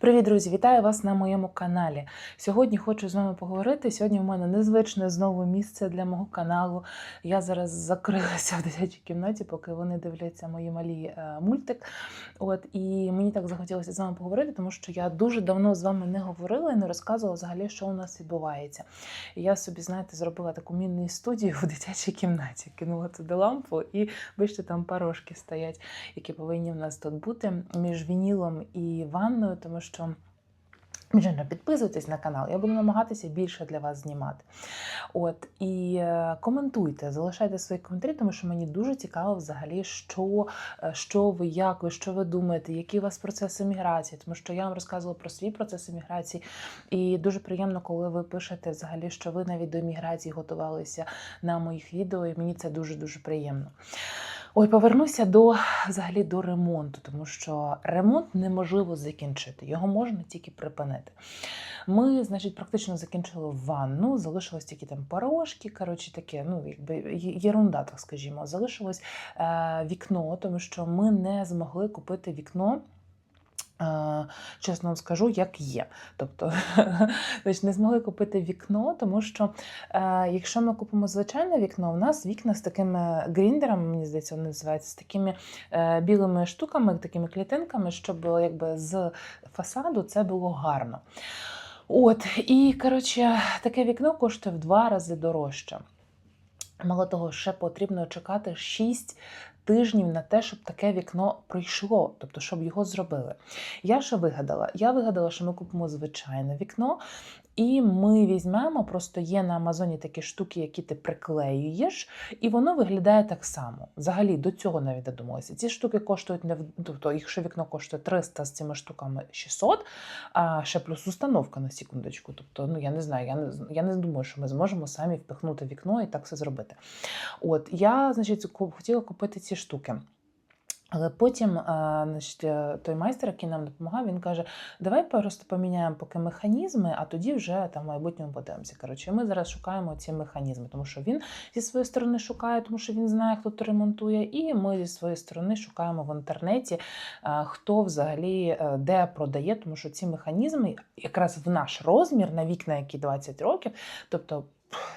Привіт, друзі! Вітаю вас на моєму каналі. Сьогодні хочу з вами поговорити. Сьогодні в мене незвичне знову місце для мого каналу. Я зараз закрилася в дитячій кімнаті, поки вони дивляться мої малі е, мультик. От і мені так захотілося з вами поговорити, тому що я дуже давно з вами не говорила і не розказувала взагалі, що у нас відбувається. І я собі, знаєте, зробила таку мінну студію в дитячій кімнаті. Кинула туди лампу, і бачите, там парошки стоять, які повинні в нас тут бути між вінілом і ванною, тому що. Звичайно, підписуйтесь на канал, я буду намагатися більше для вас знімати. От і е, коментуйте, залишайте свої коментарі, тому що мені дуже цікаво взагалі, що, е, що ви, як ви, що ви думаєте, які у вас процеси міграції, тому що я вам розказувала про свій процес міграції, і дуже приємно, коли ви пишете взагалі, що ви навіть до міграції готувалися на моїх відео, і мені це дуже дуже приємно. Ой, повернуся до взагалі до ремонту, тому що ремонт неможливо закінчити, його можна тільки припинити. Ми, значить, практично закінчили ванну, залишилось тільки там порошки, коротше, таке, ну, якби єрунда, так скажімо. Залишилось е, вікно, тому що ми не змогли купити вікно. Е, Чесно вам скажу, як є. Тобто не змогли купити вікно, тому що е, якщо ми купимо звичайне вікно, у нас вікна з такими гріндерами, мені здається, вони називаються, з такими е, білими штуками, такими клітинками, щоб якби з фасаду це було гарно. От, і коротше, таке вікно коштує в два рази дорожче. Мало того, ще потрібно чекати 6 тижнів на те, щоб таке вікно прийшло, тобто щоб його зробили. Я що вигадала? Я вигадала, що ми купимо звичайне вікно, і ми візьмемо, просто є на Амазоні такі штуки, які ти приклеюєш, і воно виглядає так само. Взагалі до цього навіть додумалися. Ці штуки коштують не тобто, якщо вікно коштує 300 з цими штуками 600, а ще плюс установка на секундочку. Тобто, ну я не знаю, я не я не думаю, що ми зможемо самі впихнути вікно і так все зробити. От я, значить, хотіла купити ці штуки. Але потім значить, той майстер, який нам допомагав, він каже: давай просто поміняємо поки механізми, а тоді вже там в майбутньому подивимося. Коротше, ми зараз шукаємо ці механізми, тому що він зі своєї сторони шукає, тому що він знає, хто то ремонтує, і ми зі своєї сторони шукаємо в інтернеті, хто взагалі де продає, тому що ці механізми якраз в наш розмір на вікна, які 20 років, тобто.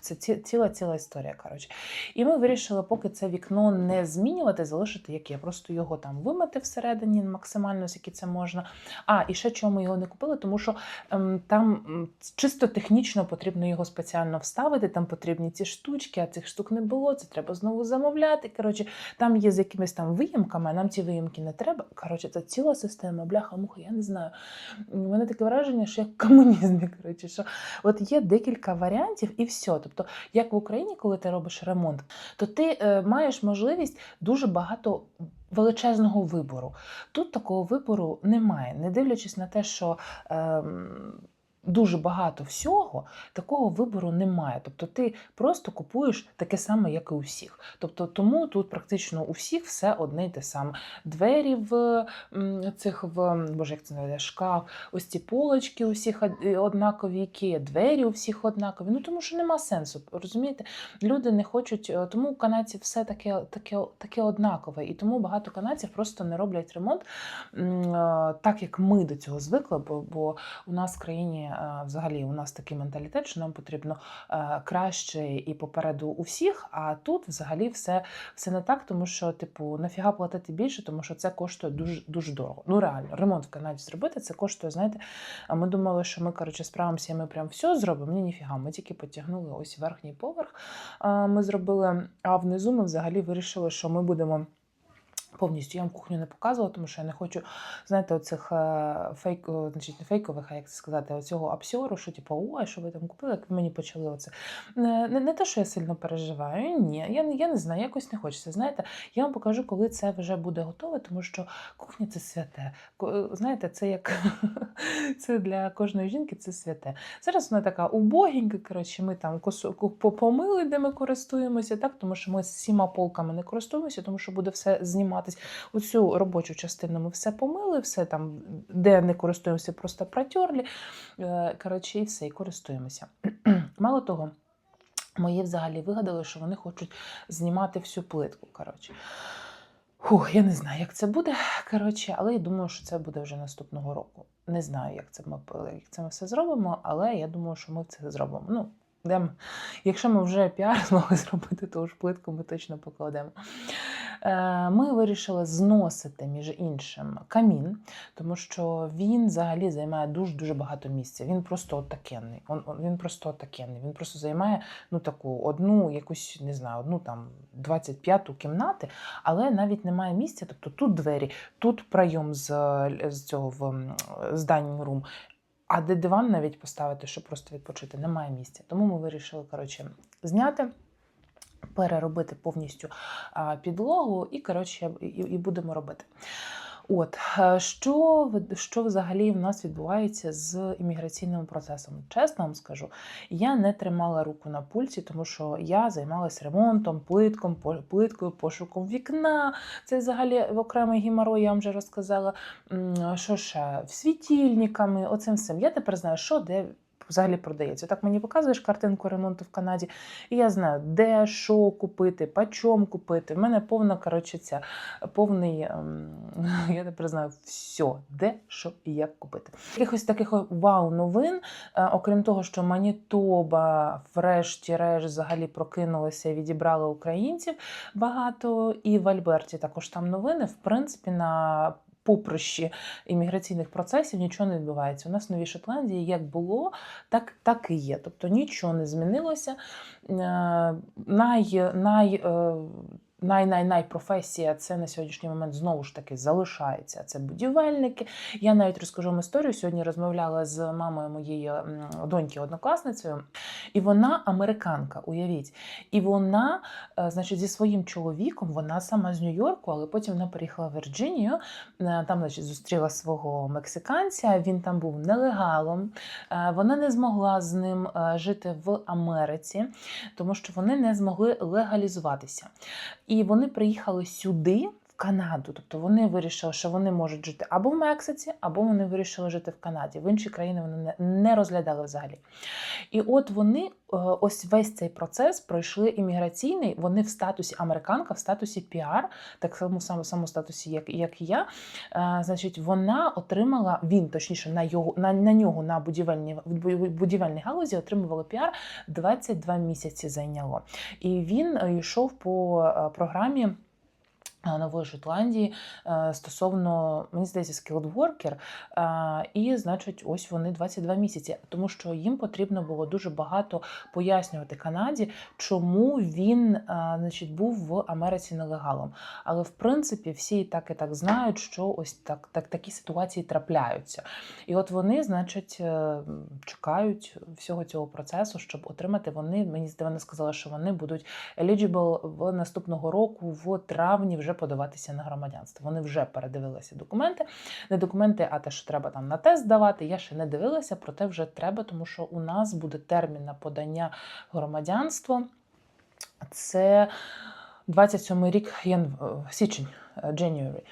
Це ціла ціла історія. коротше. І ми вирішили, поки це вікно не змінювати, залишити як є. Просто його там вимити всередині, максимально скільки це можна. А, і ще чому його не купили, тому що ем, там чисто технічно потрібно його спеціально вставити. Там потрібні ці штучки, а цих штук не було. Це треба знову замовляти. Коротше, там є з якимись там виїмками, а нам ці виїмки не треба. Коротше, це ціла система, бляха, муха, я не знаю. У мене таке враження, що як в комунізмі. Коротше, що от є декілька варіантів і все все. Тобто, як в Україні, коли ти робиш ремонт, то ти е, маєш можливість дуже багато. Величезного вибору. Тут такого вибору немає, не дивлячись на те, що е, дуже багато всього, такого вибору немає. Тобто ти просто купуєш таке саме, як і у всіх. Тобто, тому тут практично у всіх все одне й те саме. Двері в цих в боже, як це називає, шкаф, ось ці полочки у всіх однакові, які двері у всіх однакові. Ну тому що нема сенсу. Розумієте, люди не хочуть, е, тому у канадців все таке, таке, таке однакове. І тому багато канадців просто не роблять ремонт е, так, як ми до цього звикли, бо, бо у нас в країні. Е, взагалі у нас такий менталітет, що нам потрібно е, краще і попереду у всіх. А тут взагалі все все не так, тому що, типу, нафіга платити більше, тому що це коштує дуже дуже дорого. Ну реально, ремонт в Канаді зробити це коштує. Знаєте, ми думали, що ми коротше справимося, і ми прям все зробимо. Ні, ніфіга, ми тільки потягнули ось верхній поверх. Ми зробили, а внизу ми взагалі вирішили, що ми будемо. Повністю я вам кухню не показувала, тому що я не хочу, знаєте, оцих е, фейк, значить, не фейкових, а як це сказати, оцього абсьору, що типу, ой, що ви там купили, як мені почали оце. Не, не те, що я сильно переживаю, ні, я я не знаю, якось не хочеться. Знаєте, я вам покажу, коли це вже буде готове, тому що кухня це святе. Знаєте, це як це для кожної жінки це святе. Зараз вона така убогенька, коротше, ми там помили, де ми користуємося, так, тому що ми з всіма полками не користуємося, тому що буде все знімати займатися. Оцю робочу частину ми все помили, все там, де не користуємося, просто протерлі. Е, коротше, і все, і користуємося. Мало того, мої взагалі вигадали, що вони хочуть знімати всю плитку. коротше. Фух, я не знаю, як це буде. Коротше, але я думаю, що це буде вже наступного року. Не знаю, як це ми як це ми все зробимо, але я думаю, що ми це зробимо. Ну, Дем. Якщо ми вже піар змогли зробити, то уж плитку ми точно покладемо. Е, Ми вирішили зносити, між іншим, камін, тому що він взагалі займає дуже-дуже багато місця. Він просто отакенний. Он- Він просто отакенний. Він просто займає ну, таку одну, якусь, не знаю, одну там 25-ту кімнати, але навіть немає місця. Тобто тут двері, тут прийом з, з цього в з dining room, а де диван навіть поставити, щоб просто відпочити, немає місця. Тому ми вирішили, коротше, зняти. Переробити повністю підлогу і, коротше, і будемо робити. От е, що, що взагалі в нас відбувається з імміграційним процесом? Чесно вам скажу, я не тримала руку на пульсі, тому що я займалась ремонтом, плитком, плиткою, пошуком вікна. Це взагалі в окремий геморрой, я вам вже розказала. Що ще? Світильниками, оцим всім. Я тепер знаю, що де. Взагалі продається. Так мені показуєш картинку ремонту в Канаді, і я знаю, де що купити, по чому купити. В мене повна коротше, ця повний, ем, я тепер знаю все, де, що і як купити. Якихось таких вау новин, е, окрім того, що Манітоба, врешті-решт, взагалі прокинулася і відібрала українців багато, і в Альберті також там новини. В принципі, на поприщі імміграційних процесів нічого не відбувається. У нас в Новій Шотландії як було, так, так і є. Тобто нічого не змінилося. Е, Най, най, е, най, най, най професія це на сьогоднішній момент знову ж таки залишається. Це будівельники. Я навіть розкажу вам історію. Сьогодні розмовляла з мамою моєї доньки однокласницею, і вона американка, уявіть. І вона, е, значить, зі своїм чоловіком, вона сама з Нью-Йорку, але потім вона переїхала в Вірджинію. Е, Там, значить, зустріла свого мексиканця. Він там був нелегалом. Е, Вона не змогла з ним жити в Америці, тому що вони не змогли легалізуватися. І вони приїхали сюди. Канаду, тобто вони вирішили, що вони можуть жити або в Мексиці, або вони вирішили жити в Канаді. В інші країни вони не, розглядали взагалі. І от вони е, ось весь цей процес пройшли імміграційний. Вони в статусі американка, в статусі піар, так само само, само статусі, як, як і я. Е, значить, вона отримала він, точніше, на його на, на нього на будівельній будівельній галузі отримували піар 22 місяці зайняло. І він е, йшов по програмі. Нової Шотландії е, стосовно, мені здається, е, і, значить, ось вони 22 місяці, тому що їм потрібно було дуже багато пояснювати Канаді, чому він значить, був в Америці нелегалом. Але в принципі всі і так і так знають, що ось так, так такі ситуації трапляються. І от вони, значить, е, чекають всього цього процесу, щоб отримати вони. Мені вони сказали, що вони будуть eligible в наступного року, в травні, вже подаватися на громадянство. Вони вже передивилися документи. Не документи, а те, що треба там на тест здавати. Я ще не дивилася, проте вже треба, тому що у нас буде термін на подання громадянства. Це 27 рік, січень, е, January.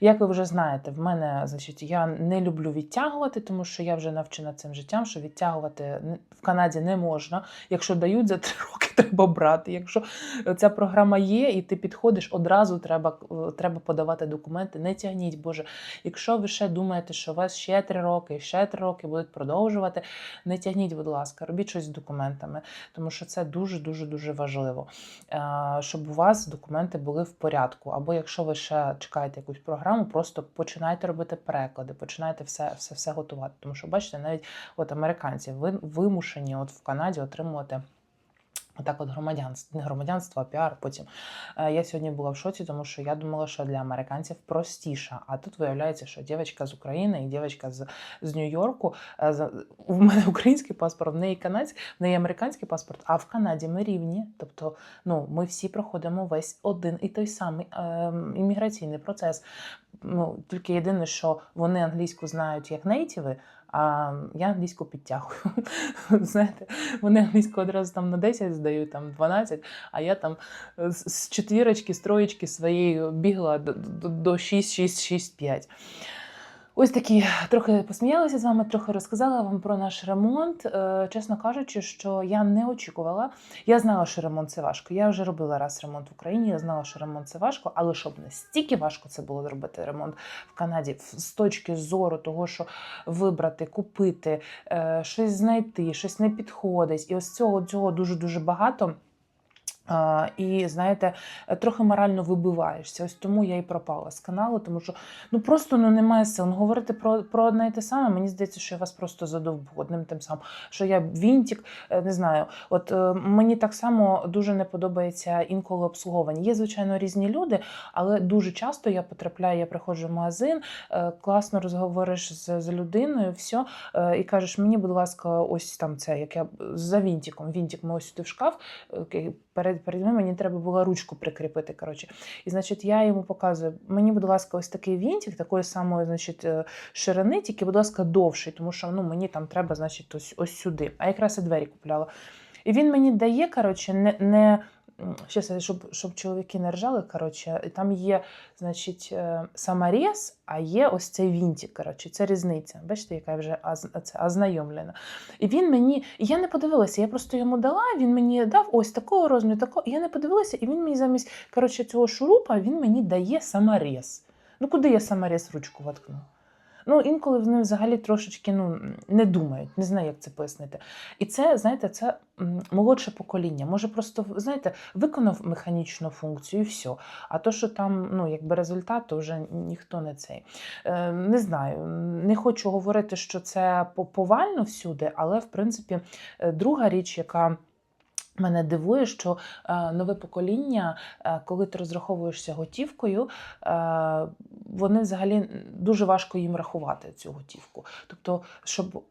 Як ви вже знаєте, в мене, значить, я не люблю відтягувати, тому що я вже навчена цим життям, що відтягувати в Канаді не можна. Якщо дають за три роки, треба брати. Якщо ця програма є, і ти підходиш, одразу треба, треба подавати документи. Не тягніть, Боже. Якщо ви ще думаєте, що у вас ще три роки, ще три роки будуть продовжувати, не тягніть, будь ласка, робіть щось з документами, тому що це дуже дуже важливо, е, щоб у вас документи були в порядку. Або якщо ви ще чекаєте якусь програму, просто починайте робити переклади, починайте все, все, все готувати. Тому що бачите, навіть от американці ви вимушені от в Канаді отримувати. Отак, от громадянство, не громадянство, а піар. Потім Е, я сьогодні була в шоці, тому що я думала, що для американців простіше. А тут виявляється, що дівчинка з України і дівчинка з, з Нью-Йорку. е, за- У мене український паспорт, в неї канадський, в неї американський паспорт, а в Канаді ми рівні. Тобто, ну ми всі проходимо весь один і той самий е, імміграційний процес. Ну тільки єдине, що вони англійську знають як нейтіви. А я англійську підтягую. Знаєте, вони англійську одразу там на 10 здають, там 12, а я там з чотирочки, з троєчки своєї бігла до 6, 6, 6, 5. Ось такі трохи посміялася з вами, трохи розказала вам про наш ремонт. Е, Чесно кажучи, що я не очікувала. Я знала, що ремонт це важко. Я вже робила раз ремонт в Україні. Я знала, що ремонт це важко, але щоб настільки важко це було зробити ремонт в Канаді, з точки зору того, що вибрати, купити, е, щось знайти, щось не підходить. І ось цього цього дуже дуже багато. І знаєте, трохи морально вибиваєшся. Ось тому я і пропала з каналу, тому що ну просто ну немає сил. Ну, говорити про, про одне і те саме. Мені здається, що я вас просто задовбу одним тим самим. Що я вінтік, е, не знаю. От е, мені так само дуже не подобається інколи обслуговування. Є звичайно різні люди, але дуже часто я потрапляю, я приходжу в магазин, е, класно розговориш з, з людиною, все, і кажеш, мені, будь ласка, ось там це, як я за вінтіком. Вінтік ми ось сюди в шкаф. е, Перед перед ним мені треба було ручку прикріпити. Коротше. І значить, я йому показую: мені, будь ласка, ось такий вінтик, такої самої, значить, е, ширини, тільки, будь ласка, довший, тому що ну, мені там треба, значить, ось, ось сюди. А якраз і двері купляла. І він мені дає, коротше, не. не Щас, щоб, щоб чоловіки не ржали, коротше, там є, значить, е, саморез, а є ось цей вінтик. Коротше, це різниця. Бачите, яка вже ознайомлена. І він мені, я не подивилася, я просто йому дала, він мені дав ось такого розміру, такого. Я не подивилася, і він мені замість коротше, цього шурупа він мені дає саморез. Ну куди я саморез ручку воткну? Ну, інколи вони взагалі трошечки ну, не думають, не знаю, як це пояснити. І це, знаєте, це молодше покоління. Може, просто знаєте, виконав механічну функцію і все. А то, що там ну, якби результат, то вже ніхто не цей. Е, не знаю, не хочу говорити, що це повально всюди, але в принципі, е, друга річ, яка. Мене дивує, що е, нове покоління, е, коли ти розраховуєшся готівкою, е, вони взагалі дуже важко їм рахувати цю готівку. Тобто, щоб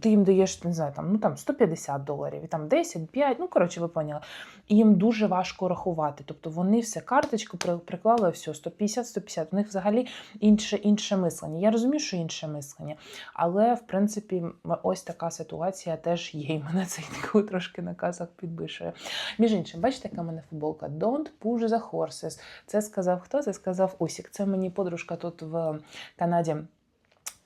ти їм даєш не знаю, там, ну, там 150 доларів, і там 10, 5, ну коротше, ви поняли. І їм дуже важко рахувати. Тобто вони все карточку приклали, все, 150, 150. У них взагалі інше, інше мислення. Я розумію, що інше мислення, але в принципі ось така ситуація теж є. І мене це трошки на казах підбишує. Між іншим, бачите, яка в мене футболка? Don't push the horses. Це сказав хто? Це сказав Усік. Це мені подружка тут в Канаді.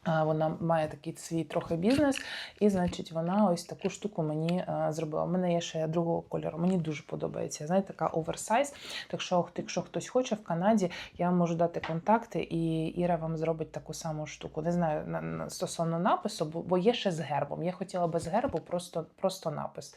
Вона має такий свій трохи бізнес, і значить вона ось таку штуку мені е, зробила. У мене є ще другого кольору. Мені дуже подобається. Знаєте, така оверсайз. Так що, якщо хтось хоче в Канаді, я можу дати контакти, і Іра вам зробить таку саму штуку. Не знаю на, на- стосовно напису, бо, є ще з гербом. Я хотіла без гербу, просто, просто напис.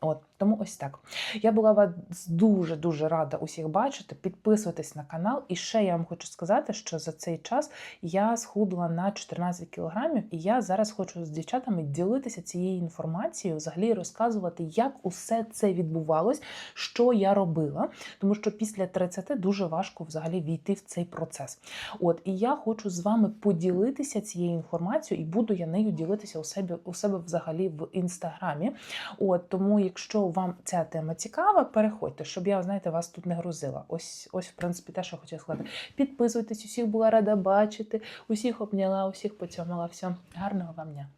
От тому ось так. Я була вас дуже дуже рада усіх бачити. Підписуйтесь на канал. І ще я вам хочу сказати, що за цей час я схудла на 14 кілограмів, і я зараз хочу з дівчатами ділитися цією інформацією, взагалі розказувати, як усе це відбувалось, що я робила. Тому що після 30 дуже важко взагалі війти в цей процес. От і я хочу з вами поділитися цією інформацією, і буду я нею ділитися у себе у себе взагалі в інстаграмі. От тому, якщо вам ця тема цікава, переходьте, щоб я знаєте, вас тут не грузила. Ось, ось, в принципі, те, що хотіла сказати. Підписуйтесь, усіх була рада бачити, усіх обняла, усіх поцьомала. Все, гарного вам дня.